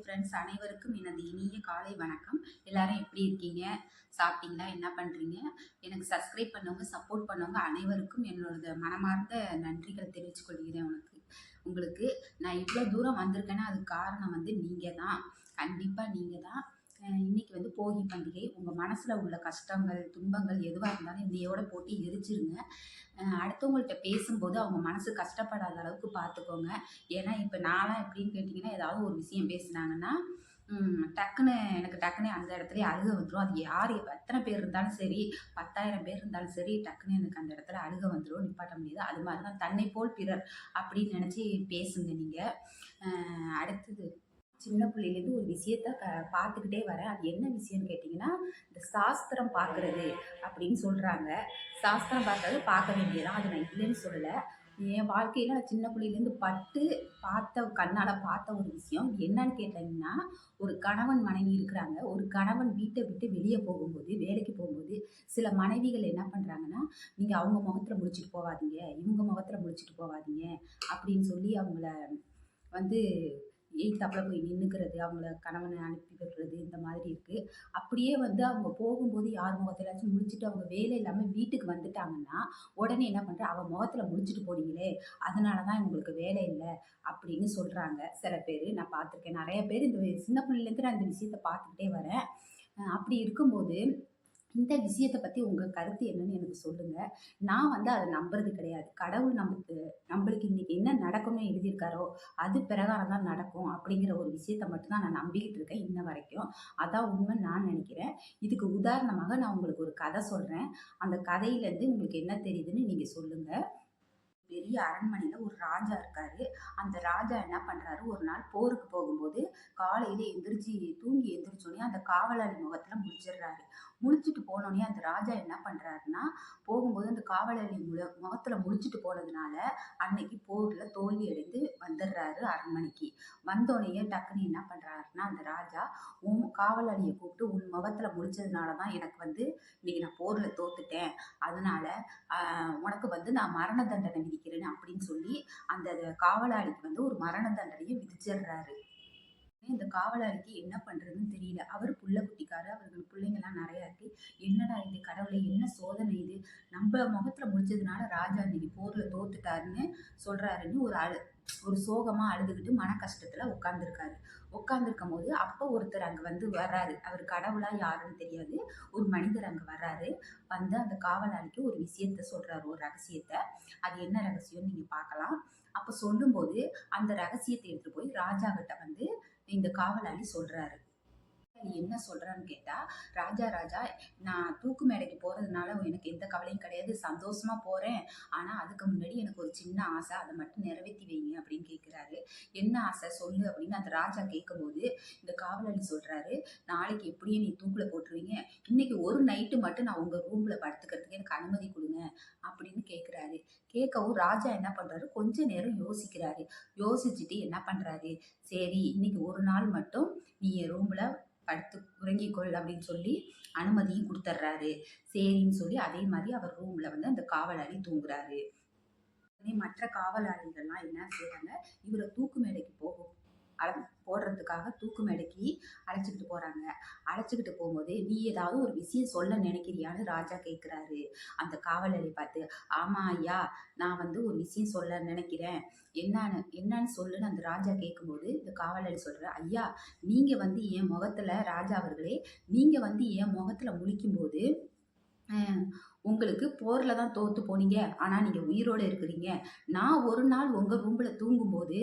Friends அனைவருக்கும் எனது இனிய காலை வணக்கம். எல்லாரும் எப்படி இருக்கீங்க? சாப்பிட்டீங்களா? என்ன பண்ணுறீங்க எனக்கு சப்ஸ்கிரைப் பண்ணவங்க சப்போர்ட் பண்ணவங்க அனைவருக்கும் என்னோட மனமார்ந்த நன்றிகள் தெரிவித்துக்கொள்கிறேன் உனக்கு. உங்களுக்கு நான் இவ்வளோ தூரம் வந்திருக்கேன்னா அதுக்கு காரணம் வந்து நீங்கள் தான் கண்டிப்பாக நீங்கள் தான் இன்னைக்கு வந்து போகி பண்டிகை. உங்கள் மனசில் உள்ள கஷ்டங்கள் துன்பங்கள் எதுவாக இருந்தாலும் இன்னையோட போட்டு எரிச்சிருங்க. அடுத்தவங்கள்ட்ட பேசும்போது அவங்க மனசு கஷ்டப்படாத அளவுக்கு பார்த்துக்கோங்க ஏன்னா இப்போ நான்லாம் எப்படின்னு கேட்டிங்கன்னா ஏதாவது ஒரு விஷயம் பேசுனாங்கன்னா டக்குன்னு எனக்கு டக்குன்னு அந்த இடத்துல அழுக வந்துடும் அது யார் எத்தனை பேர் இருந்தாலும் சரி பத்தாயிரம் பேர் இருந்தாலும் சரி டக்குன்னு எனக்கு அந்த இடத்துல அழுக வந்துடும் நிப்பாட்ட முடியாது. அது மாதிரி தான் தன்னை போல் பிறர் அப்படின்னு நினச்சி பேசுங்க நீங்கள் அடுத்தது சின்ன பிள்ளையிலேருந்து ஒரு விஷயத்த க பார்த்துக்கிட்டே வரேன். அது என்ன விஷயம்னு கேட்டிங்கன்னா இந்த சாஸ்திரம் பார்க்குறது அப்படின்னு சொல்கிறாங்க சாஸ்திரம் பார்க்கறது பார்க்க வேண்டியதான் அது நான் இல்லைன்னு சொல்லலை. என் வாழ்க்கையில் நான் சின்ன பிள்ளையிலேருந்து பட்டு பார்த்த கண்ணால் பார்த்த ஒரு விஷயம் என்னன்னு கேட்டிங்கன்னா ஒரு கணவன் மனைவி இருக்கிறாங்க. ஒரு கணவன் வீட்டை விட்டு வெளியே போகும்போது வேலைக்கு போகும்போது சில மனைவிகள் என்ன பண்ணுறாங்கன்னா நீங்கள் அவங்க முகத்தில் முடிச்சுட்டு போகாதீங்க. இவங்க முகத்தில் முடிச்சுட்டு போகாதீங்க. அப்படின்னு சொல்லி அவங்கள வந்து எய்த்தாப்புல போய் நின்றுக்கிறது அவங்கள கணவனை அனுப்பி விடுறது இந்த மாதிரி இருக்குது அப்படியே வந்து அவங்க போகும்போது யார் முகத்திலாச்சும் முடிச்சுட்டு அவங்க வேலை இல்லாமல் வீட்டுக்கு வந்துட்டாங்கன்னா உடனே என்ன பண்ணுற அவன் முகத்தில் முடிச்சுட்டு போனீங்களே அதனால தான் இவங்களுக்கு வேலை இல்லை அப்படின்னு சொல்கிறாங்க சில பேர் நான் பார்த்துருக்கேன். நிறைய பேர் இந்த சின்ன பிள்ளைலேருந்து நான் இந்த விஷயத்தை பார்த்துக்கிட்டே வரேன். அப்படி இருக்கும்போது இந்த விஷயத்தை பற்றி உங்கள் கருத்து என்னன்னு எனக்கு சொல்லுங்கள் நான் வந்து அதை நம்புறது கிடையாது. கடவுள் நமக்கு நம்மளுக்கு இன்றைக்கி என்ன நடக்கும்னு எழுதியிருக்காரோ அது பிரகாரம் தான் நடக்கும் அப்படிங்கிற ஒரு விஷயத்தை மட்டும்தான் நான் நம்பிக்கிட்டு இருக்கேன் இன்ன வரைக்கும். அதான் உண்மை நான் நினைக்கிறேன். இதுக்கு உதாரணமாக நான் உங்களுக்கு ஒரு கதை சொல்கிறேன் அந்த கதையிலேருந்து உங்களுக்கு என்ன தெரியுதுன்னு நீங்கள் சொல்லுங்கள் பெரிய அரண்மனையில் ஒரு ராஜா இருக்காரு. அந்த ராஜா என்ன பண்ணுறாரு ஒரு நாள் போருக்கு போகும்போது காலையில் எந்திரிச்சு தூங்கி எந்திரிச்சோடனே அந்த காவலாளி முகத்தில் முடிச்சிடுறாரு. முழிச்சிட்டு போனோடனே அந்த ராஜா என்ன பண்ணுறாருன்னா போகும்போது அந்த காவலாளி முக முகத்தில் முழிச்சிட்டு போனதுனால அன்னைக்கு போரில் தோல்வி அடைந்து வந்துடுறாரு அரண்மனைக்கு. வந்தோடனே டக்குன்னு என்ன பண்ணுறாருன்னா அந்த ராஜா உன் காவலாளியை கூப்பிட்டு உன் முகத்தில் முழிச்சதுனால தான் எனக்கு வந்து இன்னைக்கு நான் போரில் தோத்துட்டேன். அதனால உனக்கு வந்து நான் மரண தண்டனை விதிக்கிறேன் அப்படின்னு சொல்லி அந்த காவலாளிக்கு வந்து ஒரு மரண தண்டனையை விதிச்சிடுறாரு. இந்த காவலாளிக்கு என்ன பண்ணுறதுன்னு தெரியல. அவர் புள்ள குட்டிக்காரு அவர்கள் பிள்ளைங்கள்லாம் நிறையா இருக்கு. என்னடா இது கடவுளை என்ன சோதனை இது? நம்ம முகத்தில் முடிச்சதுனால ராஜா இன்னைக்கு போரில் தோத்துட்டாருன்னு சொல்கிறாருன்னு ஒரு அழு ஒரு சோகமாக அழுதுகிட்டு மன கஷ்டத்தில் உட்காந்துருக்காரு உட்காந்துருக்கும் போது அப்போ ஒருத்தர் அங்கே வந்து வர்றாரு. அவர் கடவுளா யாருன்னு தெரியாது. ஒரு மனிதர் அங்கே வர்றாரு. வந்து அந்த காவலாளிக்கு ஒரு விஷயத்த சொல்கிறாரு ஒரு ரகசியத்தை. அது என்ன ரகசியம்னு நீங்கள் பார்க்கலாம். அப்போ சொல்லும்போது அந்த ரகசியத்தை எடுத்துகிட்டு போய் ராஜா கிட்ட வந்து இந்த காவலாளி சொல்கிறாரு என்ன சொல்கிறான்னு கேட்டால் ராஜா ராஜா நான் தூக்கு மேடைக்கு போகிறதுனால எனக்கு எந்த கவலையும் கிடையாது. சந்தோஷமாக போகிறேன் ஆனால் அதுக்கு முன்னாடி எனக்கு ஒரு சின்ன ஆசை. அதை மட்டும் நிறைவேற்றி வைங்க அப்படின்னு கேட்குறாரு என்ன ஆசை? சொல்லு அப்படின்னு அந்த ராஜா கேட்கும்போது இந்த காவலாளி சொல்கிறாரு நாளைக்கு எப்படியும் நீ தூக்கில் போட்டுருவீங்க. இன்னைக்கு ஒரு நைட்டு மட்டும் நான் உங்கள் ரூமில் படுத்துக்கிறதுக்கு எனக்கு அனுமதி கொடுங்க அப்படின்னு கேட்குறாரு கேட்கவும் ராஜா என்ன பண்ணுறாரு கொஞ்ச நேரம் யோசிக்கிறாரு. யோசிச்சுட்டு என்ன பண்ணுறாரு சரி இன்னைக்கு ஒரு நாள் மட்டும் நீ என் ரூமில் படுத்து உறங்கிக்கொள் அப்படின்னு சொல்லி அனுமதியும் கொடுத்துட்றாரு சரின்னு சொல்லி அதே மாதிரி அவர் ரூமில் வந்து அந்த காவலாளி தூங்குறாரு. மற்ற காவலாளிகள்லாம் என்ன செய்கிறாங்க இவரை தூக்கு மேடைக்கு போகும் அழ போடுறதுக்காக தூக்கு மேடைக்கு அழைச்சிக்கிட்டு போகிறாங்க அழைச்சிக்கிட்டு போகும்போது நீ ஏதாவது ஒரு விஷயம் சொல்ல நினைக்கிறியான்னு ராஜா கேட்குறாரு அந்த காவலரை பார்த்து ஆமாம் ஐயா நான் வந்து ஒரு விஷயம் சொல்ல நினைக்கிறேன். என்னன்னு என்னன்னு சொல்லுன்னு அந்த ராஜா கேட்கும்போது இந்த காவலாளி சொல்கிற ஐயா நீங்கள் வந்து என் முகத்தில் ராஜா அவர்களே நீங்கள் வந்து என் முகத்தில் முழிக்கும்போது உங்களுக்கு போரில் தான் தோற்று போனீங்க. ஆனால் நீங்கள் உயிரோடு இருக்கிறீங்க. நான் ஒரு நாள் உங்கள் ரூமில் தூங்கும்போது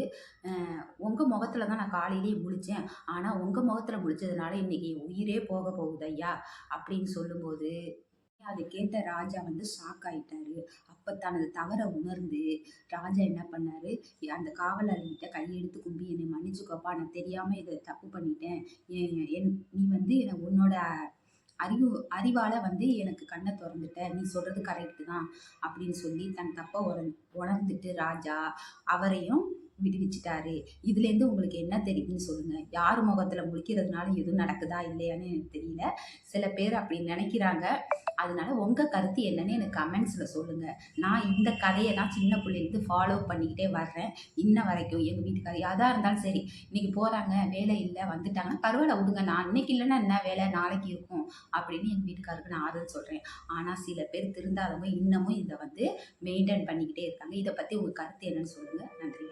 உங்கள் முகத்தில் தான் நான் காலையிலேயே முழித்தேன் ஆனால் உங்கள் முகத்தில் முழிச்சதுனால இன்றைக்கி உயிரே போக போகுது ஐயா அப்படின்னு சொல்லும்போது அதை கேட்ட ராஜா வந்து ஷாக் ஆயிட்டாரு. அப்போ தனது தவறை உணர்ந்து ராஜா என்ன பண்ணாரு? அந்த காவலாளிகிட்ட கையெடுத்து கும்பி என்னை மன்னிச்சுக்கோப்பா நான் தெரியாமல் இதை தப்பு பண்ணிட்டேன். என் என் நீ வந்து என்னை உன்னோட அறிவு அறிவால் வந்து எனக்கு கண்ணை திறந்துட்ட நீ சொல்கிறது கரெக்டு தான். அப்படின்னு சொல்லி தன் தப்பை உணர் உணர்ந்துட்டு ராஜா அவரையும் விடுவிச்சிட்டாரு இதுலேருந்து உங்களுக்கு என்ன தெரியுதுன்னு சொல்லுங்கள் யார் முகத்தில் முழிக்கிறதுனால எதுவும் நடக்குதா இல்லையான்னு எனக்கு தெரியல. சில பேர் அப்படி நினைக்கிறாங்க. அதனால உங்கள் கருத்து என்னன்னு எனக்கு கமெண்ட்ஸில் சொல்லுங்கள் நான் இந்த கதையை தான் சின்ன பிள்ளைலேருந்து ஃபாலோ பண்ணிக்கிட்டே வர்றேன். இன்ன வரைக்கும் எங்கள் வீட்டுக்காரர் யாராக இருந்தாலும் சரி இன்னைக்கு போகிறாங்க வேலை இல்லை வந்துட்டாங்கன்னா பரவாயில்ல விடுங்க. நான் இன்னைக்கு இல்லைன்னா என்ன வேலை? நாளைக்கு இருக்கும். அப்படின்னு எங்கள் வீட்டுக்காருக்கு நான் ஆறுதல் சொல்கிறேன் ஆனால் சில பேர் திருந்தாதவங்க இன்னமும் இதை வந்து மெயின்டைன் பண்ணிக்கிட்டே இருக்காங்க. இதை பற்றி உங்கள் கருத்து என்னன்னு சொல்லுங்கள் நன்றி